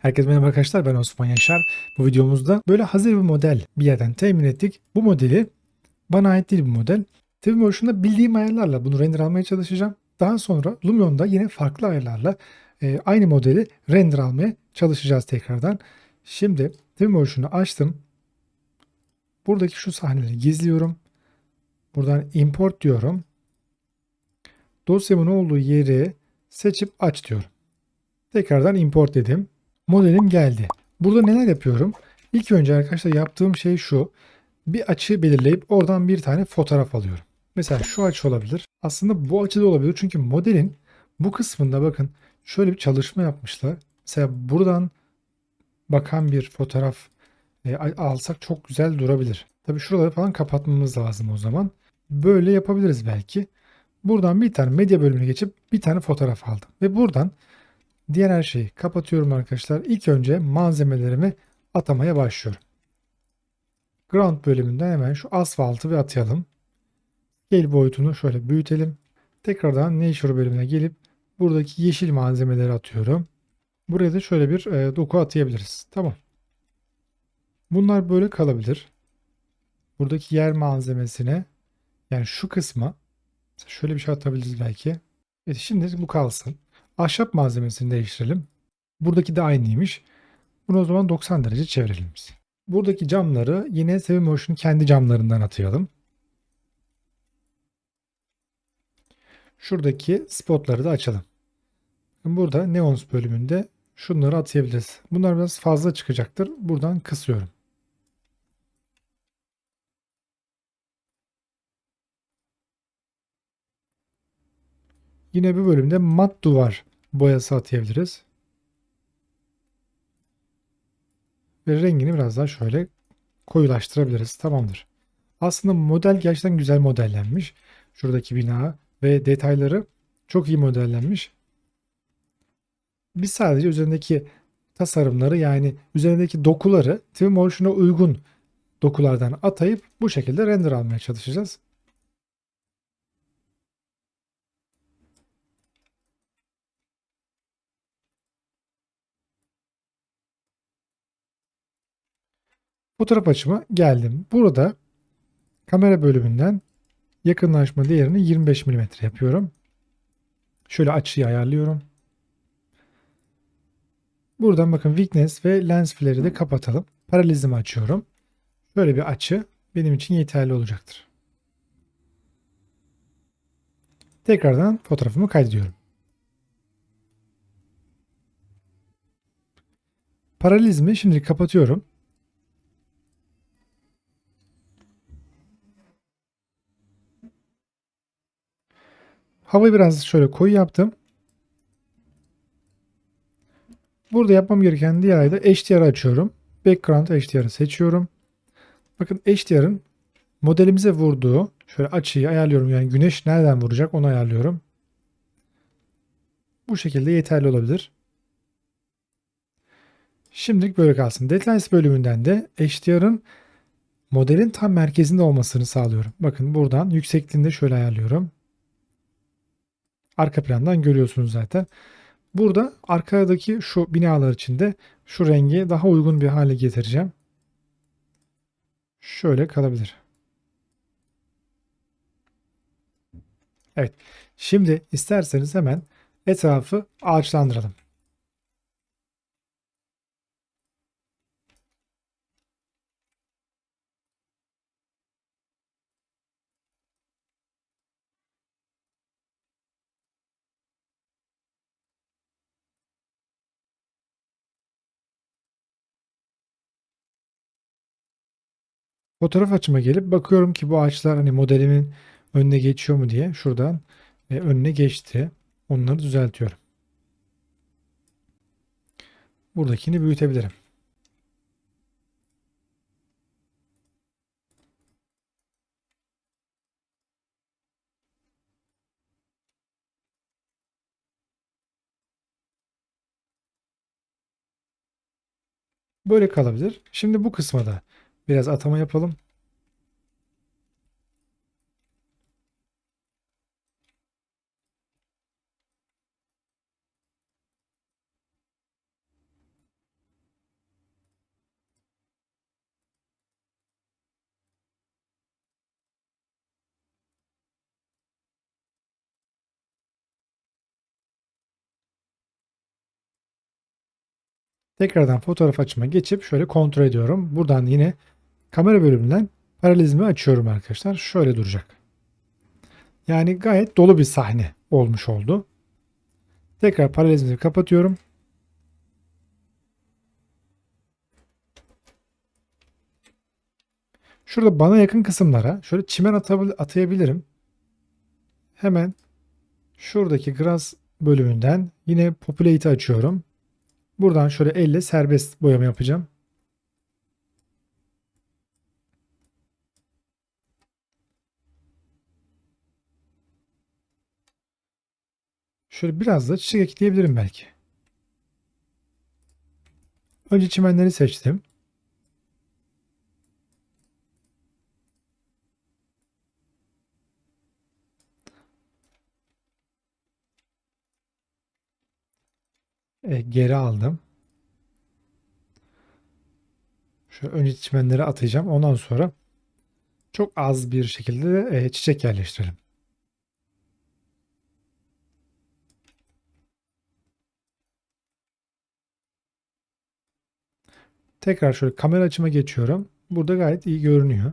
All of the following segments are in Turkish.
Herkese merhaba arkadaşlar ben Osman Yaşar. Bu videomuzda böyle hazır bir model bir yerden temin ettik. Bu modeli bana ait değil bu model. Twinmotion'da bildiğim ayarlarla bunu render almaya çalışacağım. Daha sonra Lumion'da yine farklı ayarlarla e, aynı modeli render almaya çalışacağız tekrardan. Şimdi Twinmotion'u açtım. Buradaki şu sahneleri gizliyorum. Buradan import diyorum. Dosyamın olduğu yeri seçip aç diyorum. Tekrardan import dedim. Modelim geldi. Burada neler yapıyorum? İlk önce arkadaşlar yaptığım şey şu. Bir açı belirleyip oradan bir tane fotoğraf alıyorum. Mesela şu açı olabilir. Aslında bu açı da olabilir. Çünkü modelin bu kısmında bakın şöyle bir çalışma yapmışlar. Mesela buradan bakan bir fotoğraf e, alsak çok güzel durabilir. Tabii şuraları falan kapatmamız lazım o zaman. Böyle yapabiliriz belki. Buradan bir tane medya bölümüne geçip bir tane fotoğraf aldım. Ve buradan diğer her şeyi kapatıyorum arkadaşlar. İlk önce malzemelerimi atamaya başlıyorum. Ground bölümünden hemen şu asfaltı bir atayalım. Scale boyutunu şöyle büyütelim. Tekrardan Nature bölümüne gelip buradaki yeşil malzemeleri atıyorum. Buraya da şöyle bir e, doku atayabiliriz. Tamam. Bunlar böyle kalabilir. Buradaki yer malzemesine yani şu kısma şöyle bir şey atabiliriz belki. Evet, şimdi bu kalsın. Ahşap malzemesini değiştirelim. Buradaki de aynıymış. Bunu o zaman 90 derece çevirelim biz. Buradaki camları yine Twinmotion kendi camlarından atayalım. Şuradaki spotları da açalım. Burada Neons bölümünde şunları atayabiliriz. Bunlar biraz fazla çıkacaktır. Buradan kısıyorum. Yine bu bölümde mat duvar boyası atayabiliriz. Ve rengini biraz daha şöyle koyulaştırabiliriz. Tamamdır. Aslında model gerçekten güzel modellenmiş. Şuradaki bina ve detayları çok iyi modellenmiş. Biz sadece üzerindeki tasarımları yani üzerindeki dokuları Twinmotion'a uygun dokulardan atayıp bu şekilde render almaya çalışacağız. Fotoğraf açıma geldim. Burada kamera bölümünden yakınlaşma değerini 25 mm yapıyorum. Şöyle açıyı ayarlıyorum. Buradan bakın weakness ve lens flare'i de kapatalım. Paralizmi açıyorum. Böyle bir açı benim için yeterli olacaktır. Tekrardan fotoğrafımı kaydediyorum. Paralizmi şimdi kapatıyorum. Havayı biraz şöyle koyu yaptım. Burada yapmam gereken diğer ayda HDR açıyorum. Background HDR'ı seçiyorum. Bakın HDR'ın modelimize vurduğu şöyle açıyı ayarlıyorum. Yani güneş nereden vuracak onu ayarlıyorum. Bu şekilde yeterli olabilir. Şimdilik böyle kalsın. Details bölümünden de HDR'ın modelin tam merkezinde olmasını sağlıyorum. Bakın buradan yüksekliğinde şöyle ayarlıyorum. Arka plandan görüyorsunuz zaten. Burada arkadaki şu binalar içinde şu rengi daha uygun bir hale getireceğim. Şöyle kalabilir. Evet. Şimdi isterseniz hemen etrafı ağaçlandıralım. Fotoğraf açıma gelip bakıyorum ki bu ağaçlar hani modelimin önüne geçiyor mu diye şuradan e, önüne geçti. Onları düzeltiyorum. Buradakini büyütebilirim. Böyle kalabilir. Şimdi bu kısma da Biraz atama yapalım. Tekrardan fotoğraf açıma geçip şöyle kontrol ediyorum. Buradan yine kamera bölümünden paralelizmi açıyorum arkadaşlar. Şöyle duracak. Yani gayet dolu bir sahne olmuş oldu. Tekrar paralelizmi kapatıyorum. Şurada bana yakın kısımlara şöyle çimen atayabilirim. Hemen şuradaki grass bölümünden yine populate açıyorum. Buradan şöyle elle serbest boyama yapacağım. Şöyle biraz da çiçek ekleyebilirim belki. Önce çimenleri seçtim. E, geri aldım. Şöyle önce çimenleri atacağım. Ondan sonra çok az bir şekilde e, çiçek yerleştirelim. Tekrar şöyle kamera açıma geçiyorum. Burada gayet iyi görünüyor.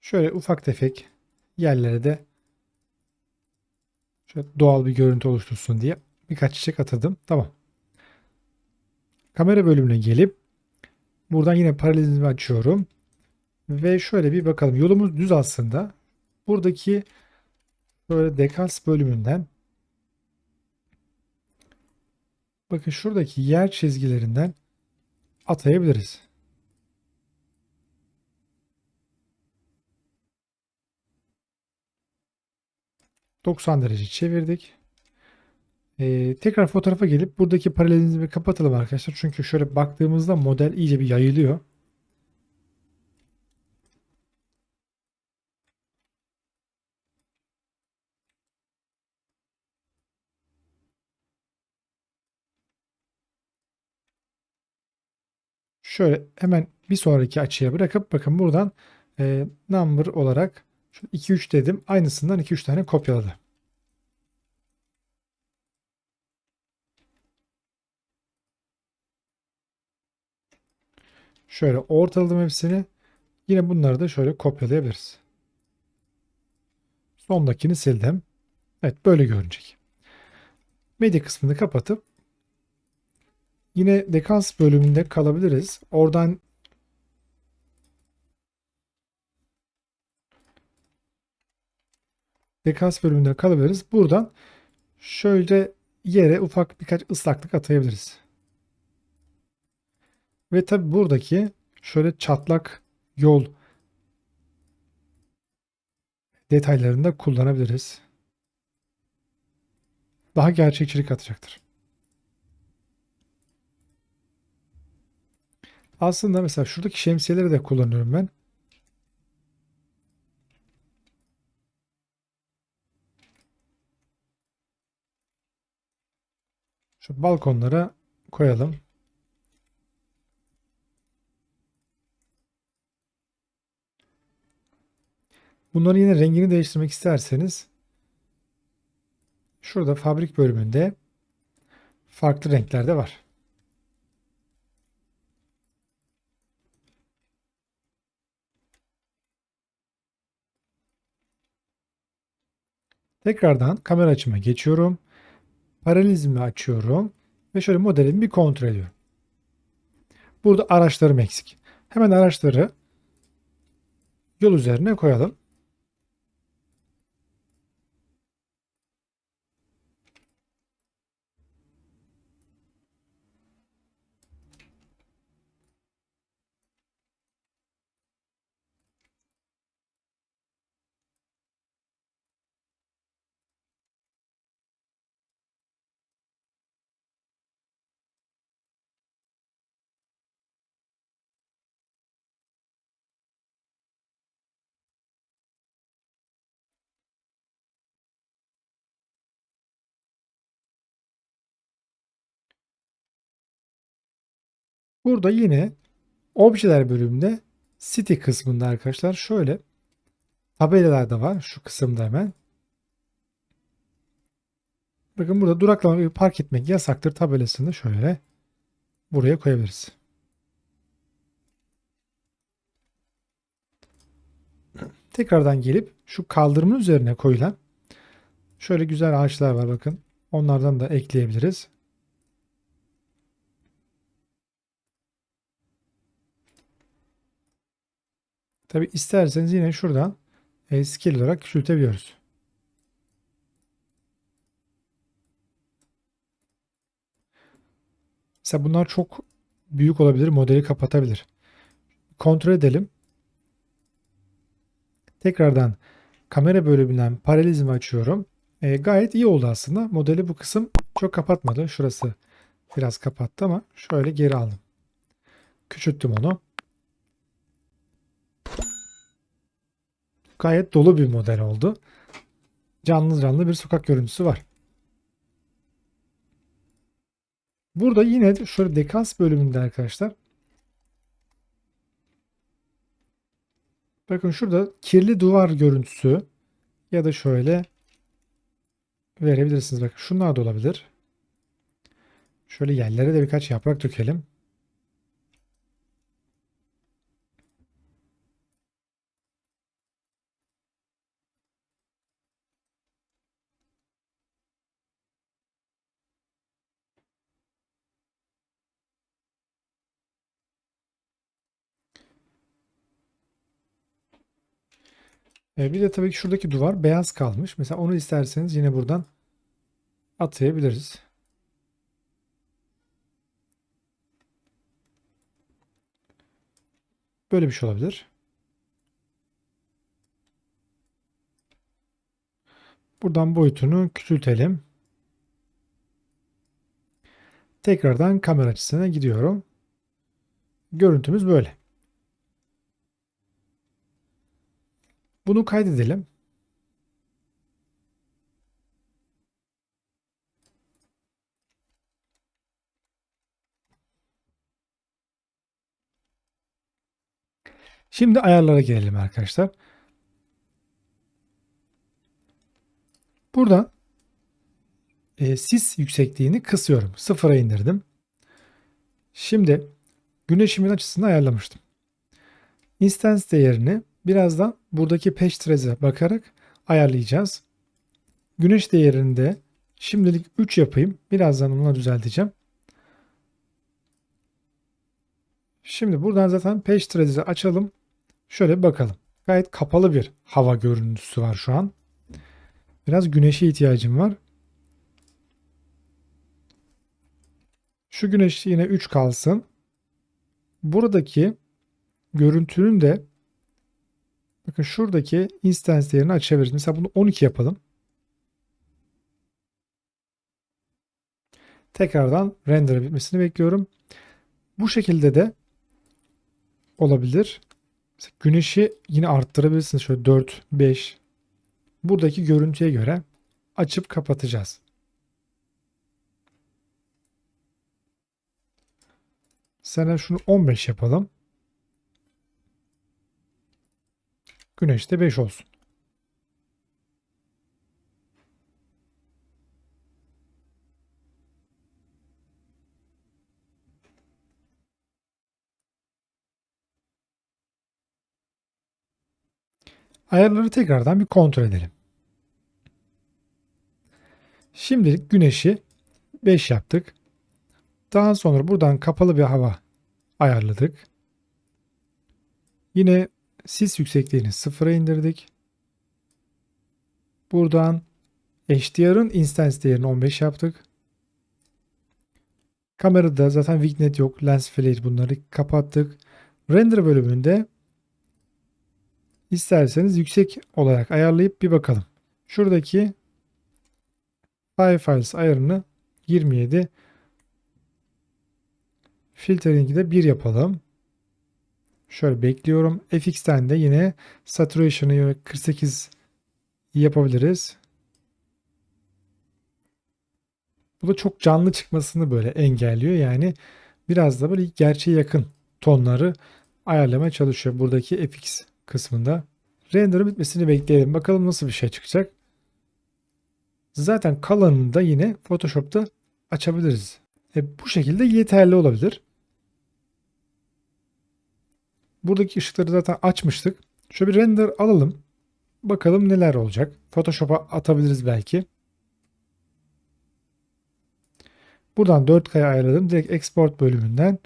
Şöyle ufak tefek yerlere de şöyle doğal bir görüntü oluştursun diye birkaç çiçek atadım. Tamam. Kamera bölümüne gelip buradan yine paralelizmi açıyorum. Ve şöyle bir bakalım. Yolumuz düz aslında. Buradaki böyle dekals bölümünden bakın şuradaki yer çizgilerinden atayabiliriz. 90 derece çevirdik. Ee, tekrar fotoğrafa gelip buradaki paralelizmi kapatalım arkadaşlar. Çünkü şöyle baktığımızda model iyice bir yayılıyor. Şöyle hemen bir sonraki açıya bırakıp bakın buradan e, number olarak 2-3 dedim. Aynısından 2-3 tane kopyaladı. Şöyle ortaladım hepsini. Yine bunları da şöyle kopyalayabiliriz. Sondakini sildim. Evet böyle görünecek. Medya kısmını kapatıp yine dekans bölümünde kalabiliriz. Oradan dekans bölümünde kalabiliriz. Buradan şöyle yere ufak birkaç ıslaklık atayabiliriz. Ve tabi buradaki şöyle çatlak yol detaylarını da kullanabiliriz. Daha gerçekçilik katacaktır. Aslında mesela şuradaki şemsiyeleri de kullanıyorum ben. Şu balkonlara koyalım. Bunların yine rengini değiştirmek isterseniz şurada fabrik bölümünde farklı renklerde var. Tekrardan kamera açıma geçiyorum. Paralelizmi açıyorum. Ve şöyle modelimi bir kontrol ediyorum. Burada araçlarım eksik. Hemen araçları yol üzerine koyalım. Burada yine objeler bölümünde city kısmında arkadaşlar şöyle tabelalar da var şu kısımda hemen. Bakın burada duraklama ve park etmek yasaktır tabelasını şöyle buraya koyabiliriz. Tekrardan gelip şu kaldırımın üzerine koyulan şöyle güzel ağaçlar var bakın. Onlardan da ekleyebiliriz. Tabi isterseniz yine şuradan e, scale olarak küçültebiliyoruz. Mesela bunlar çok büyük olabilir. Modeli kapatabilir. Kontrol edelim. Tekrardan kamera bölümünden paralelizmi açıyorum. E, gayet iyi oldu aslında. Modeli bu kısım çok kapatmadı. Şurası biraz kapattı ama şöyle geri aldım. Küçülttüm onu. Gayet dolu bir model oldu. Canlı canlı bir sokak görüntüsü var. Burada yine şöyle dekans bölümünde arkadaşlar. Bakın şurada kirli duvar görüntüsü ya da şöyle verebilirsiniz. Bakın şunlar da olabilir. Şöyle yerlere de birkaç yaprak dökelim. Bir de tabii ki şuradaki duvar beyaz kalmış. Mesela onu isterseniz yine buradan atayabiliriz. Böyle bir şey olabilir. Buradan boyutunu küçültelim. Tekrardan kamera açısına gidiyorum. Görüntümüz böyle. Bunu kaydedelim. Şimdi ayarlara gelelim arkadaşlar. Burada e, sis yüksekliğini kısıyorum. Sıfıra indirdim. Şimdi güneşimin açısını ayarlamıştım. Instance değerini birazdan buradaki peş treze bakarak ayarlayacağız. Güneş değerinde şimdilik 3 yapayım. Birazdan onu düzelteceğim. Şimdi buradan zaten peş treze açalım. Şöyle bakalım. Gayet kapalı bir hava görüntüsü var şu an. Biraz güneşe ihtiyacım var. Şu güneş yine 3 kalsın. Buradaki görüntünün de bakın şuradaki instance değerini açabiliriz. Mesela bunu 12 yapalım. Tekrardan render bitmesini bekliyorum. Bu şekilde de olabilir. Mesela güneşi yine arttırabilirsiniz. Şöyle 4, 5. Buradaki görüntüye göre açıp kapatacağız. Sana şunu 15 yapalım. Güneş de 5 olsun. Ayarları tekrardan bir kontrol edelim. Şimdilik güneşi 5 yaptık. Daha sonra buradan kapalı bir hava ayarladık. Yine sis yüksekliğini sıfıra indirdik. Buradan HDR'ın instance değerini 15 yaptık. Kamerada zaten vignette yok. Lens flare bunları kapattık. Render bölümünde isterseniz yüksek olarak ayarlayıp bir bakalım. Şuradaki File Files ayarını 27 Filtering'i de 1 yapalım. Şöyle bekliyorum. FX'ten de yine Saturation'ı 48 yapabiliriz. Bu da çok canlı çıkmasını böyle engelliyor. Yani biraz da böyle gerçeğe yakın tonları ayarlamaya çalışıyor buradaki FX kısmında. Render'ın bitmesini bekleyelim. Bakalım nasıl bir şey çıkacak. Zaten kalanını da yine Photoshop'ta açabiliriz. E, bu şekilde yeterli olabilir. Buradaki ışıkları zaten açmıştık. Şöyle bir render alalım. Bakalım neler olacak. Photoshop'a atabiliriz belki. Buradan 4K'ya ayarladım. Direkt export bölümünden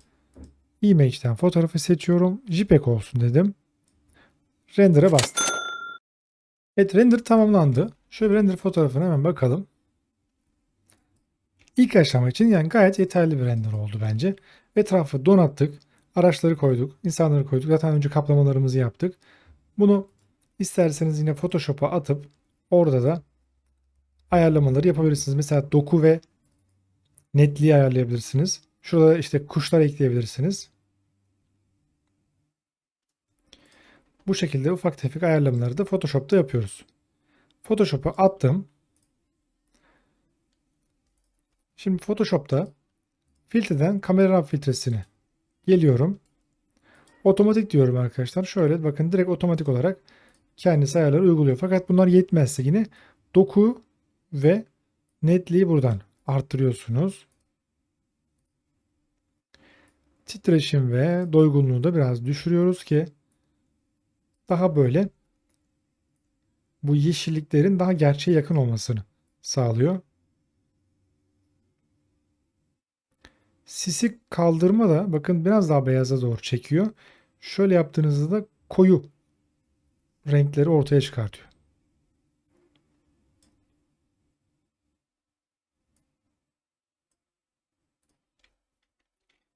image'den fotoğrafı seçiyorum. JPEG olsun dedim. Render'a bastım. Evet render tamamlandı. Şöyle bir render fotoğrafına hemen bakalım. İlk aşama için yani gayet yeterli bir render oldu bence. Etrafı donattık. Araçları koyduk. insanları koyduk. Zaten önce kaplamalarımızı yaptık. Bunu isterseniz yine Photoshop'a atıp orada da ayarlamaları yapabilirsiniz. Mesela doku ve netliği ayarlayabilirsiniz. Şurada işte kuşlar ekleyebilirsiniz. Bu şekilde ufak tefek ayarlamaları da Photoshop'ta yapıyoruz. Photoshop'a attım. Şimdi Photoshop'ta filtreden kamera filtresini geliyorum. Otomatik diyorum arkadaşlar. Şöyle bakın direkt otomatik olarak kendisi ayarları uyguluyor. Fakat bunlar yetmezse yine doku ve netliği buradan arttırıyorsunuz. Titreşim ve doygunluğu da biraz düşürüyoruz ki daha böyle bu yeşilliklerin daha gerçeğe yakın olmasını sağlıyor. Sisi kaldırma da bakın biraz daha beyaza doğru çekiyor. Şöyle yaptığınızda da koyu renkleri ortaya çıkartıyor.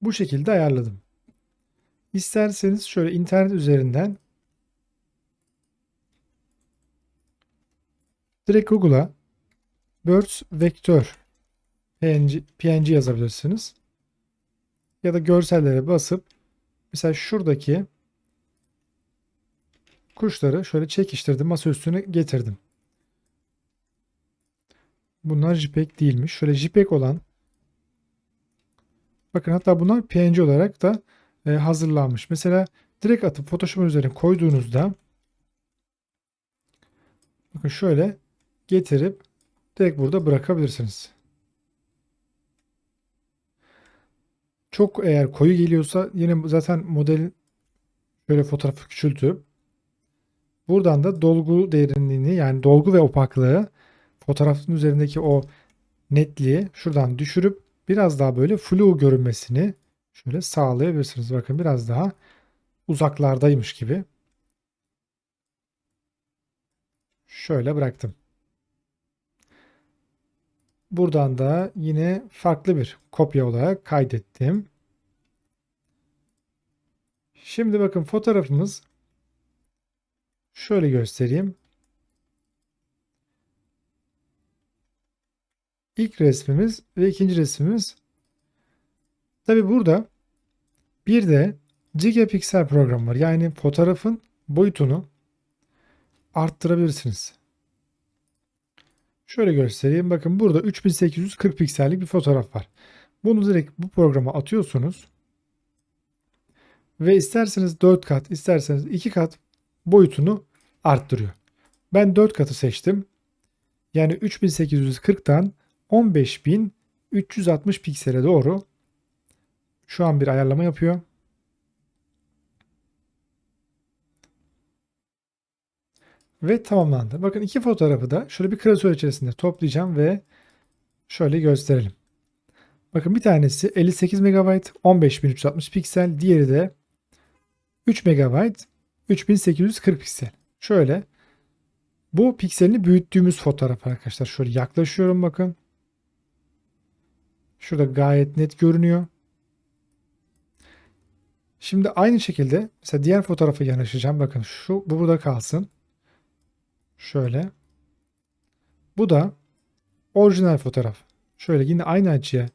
Bu şekilde ayarladım. İsterseniz şöyle internet üzerinden direkt Google'a Birds Vector PNG, PNG yazabilirsiniz. Ya da görsellere basıp mesela şuradaki kuşları şöyle çekiştirdim. Masa üstüne getirdim. Bunlar JPEG değilmiş. Şöyle JPEG olan bakın hatta bunlar PNG olarak da e, hazırlanmış. Mesela direkt atıp Photoshop'un üzerine koyduğunuzda bakın şöyle getirip direkt burada bırakabilirsiniz. Çok eğer koyu geliyorsa yine zaten model böyle fotoğrafı küçültüp buradan da dolgu derinliğini yani dolgu ve opaklığı fotoğrafın üzerindeki o netliği şuradan düşürüp biraz daha böyle flu görünmesini şöyle sağlayabilirsiniz. Bakın biraz daha uzaklardaymış gibi. Şöyle bıraktım. Buradan da yine farklı bir kopya olarak kaydettim. Şimdi bakın fotoğrafımız şöyle göstereyim. İlk resmimiz ve ikinci resmimiz. Tabi burada bir de Gigapiksel program var. Yani fotoğrafın boyutunu arttırabilirsiniz. Şöyle göstereyim. Bakın burada 3840 piksellik bir fotoğraf var. Bunu direkt bu programa atıyorsunuz. Ve isterseniz 4 kat, isterseniz 2 kat boyutunu arttırıyor. Ben 4 katı seçtim. Yani 3840'tan 15360 piksele doğru şu an bir ayarlama yapıyor. Ve tamamlandı. Bakın iki fotoğrafı da şöyle bir klasör içerisinde toplayacağım ve şöyle gösterelim. Bakın bir tanesi 58 MB 15360 piksel. Diğeri de 3 MB 3840 piksel. Şöyle bu pikselini büyüttüğümüz fotoğraf arkadaşlar. Şöyle yaklaşıyorum bakın. Şurada gayet net görünüyor. Şimdi aynı şekilde mesela diğer fotoğrafa yanaşacağım. Bakın şu bu burada kalsın. Şöyle. Bu da orijinal fotoğraf. Şöyle yine aynı açıya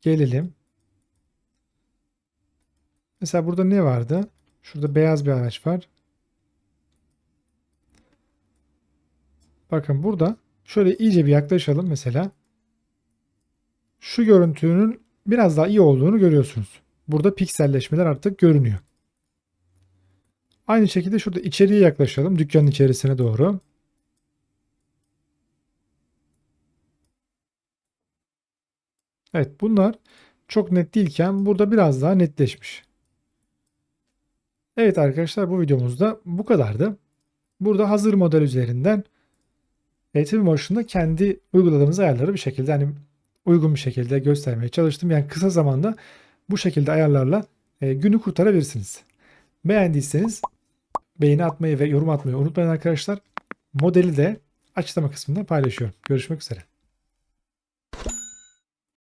gelelim. Mesela burada ne vardı? Şurada beyaz bir araç var. Bakın burada şöyle iyice bir yaklaşalım mesela. Şu görüntünün biraz daha iyi olduğunu görüyorsunuz. Burada pikselleşmeler artık görünüyor. Aynı şekilde şurada içeriye yaklaşalım. Dükkanın içerisine doğru. Evet bunlar çok net değilken burada biraz daha netleşmiş. Evet arkadaşlar bu videomuzda bu kadardı. Burada hazır model üzerinden e, Twinmotion'da kendi uyguladığınız ayarları bir şekilde hani uygun bir şekilde göstermeye çalıştım. Yani kısa zamanda bu şekilde ayarlarla e, günü kurtarabilirsiniz. Beğendiyseniz beğeni atmayı ve yorum atmayı unutmayın arkadaşlar. Modeli de açıklama kısmında paylaşıyorum. Görüşmek üzere.